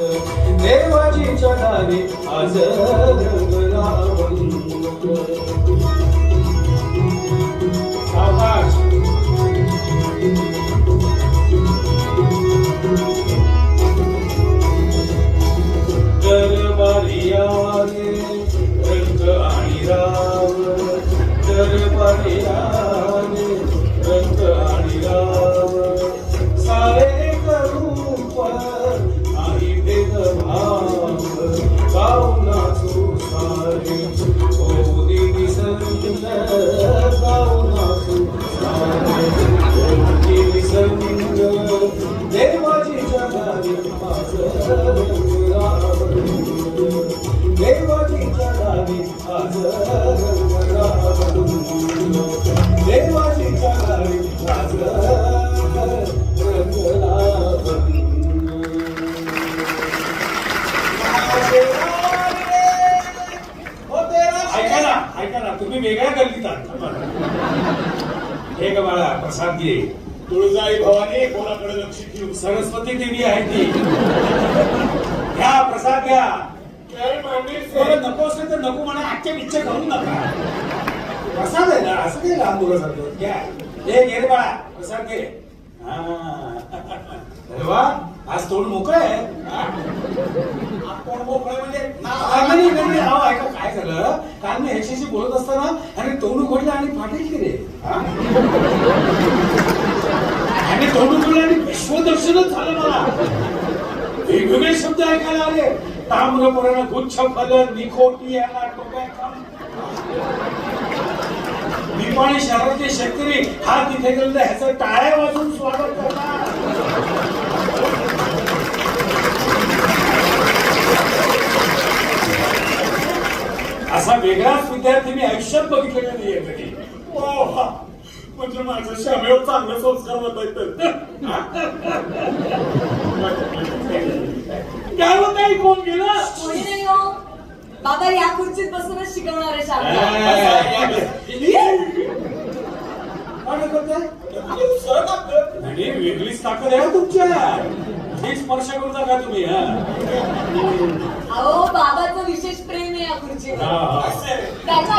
देवाची चढावी आज तुम्ही वेगळ्या गल्लीत आहात. हे का बाळा प्रसाद घे. तुळजाई भवानी कोणाकडे लक्ष ठेवू? सरस्वती देवी आहे ती. घ्या प्रसाद घ्या. बरं नको असेल तर नको म्हणा. आजच्या इच्छा करू नका. प्रसाद आहे ना? असं काही लहान मुलासारखं घ्या. हे घे रे बाळा. प्रसाद घे. अरे वा. आज तोंड मोकळं आहे? आपण मोकळे म्हणजे काय झालं? काल मी ह्याच्याशी बोलत असताना आणि तोंड उघडलं आणि फाटेल की रे हा? आणि तोंड उघडलं आणि विश्वदर्शनच झालं मला. वेगवेगळे शब्द ऐकायला आले. ताम्रपर्ण गुच्छ फल निकोटी याला टोकायचा निपाणी शहरातले शेतकरी हा तिथे गेले ह्याचं टाळ्या वाजून स्वागत करणार असा वेगळाच विद्यार्थी मी आयुष्यात बघितलेला नाहीये कधी. म्हणजे माझ्या श्यामेवर चांगले संस्कार होत आहेत काय होत नाही कोण गेलं? कोणी नाही हो. बाबा या खुर्चीत बसूनच शिकवणार आहे शाळा? आणि वेगळीच ताकद आहे तुमच्या? हे स्पर्श करू नका तुम्ही हा. अहो बाबाचं विशेष प्रेम आहे या खुर्चीवर. हा, हा. त्याच्या